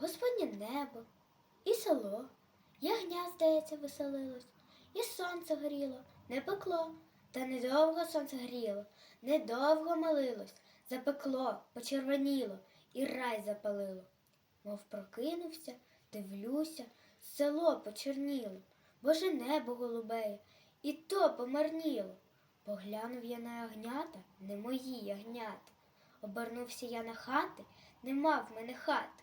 Господнє небо і село. Ягня, здається, веселилось, і сонце горіло, не пекло, та недовго сонце гріло, недовго молилось, запекло, почервоніло і рай запалило. Мов прокинувся, дивлюся, село почерніло, боже небо голубеє, і то помарніло. Поглянув я на ягнята, не мої ягнята. Обернувся я на хати, нема в мене хати.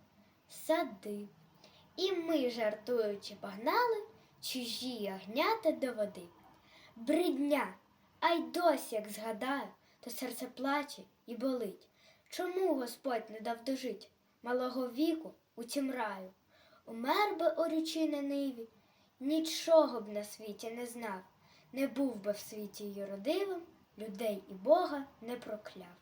сади. І ми, жартуючи, погнали чужі ягнята до води. Бридня, а й досі, як згадаю, то серце плаче і болить. Чому Господь не дав дожить малого віку у тім раю? Умер би орючи на ниві, нічого б на світі не знав, не був би в світі юродивим, людей і Бога не прокляв.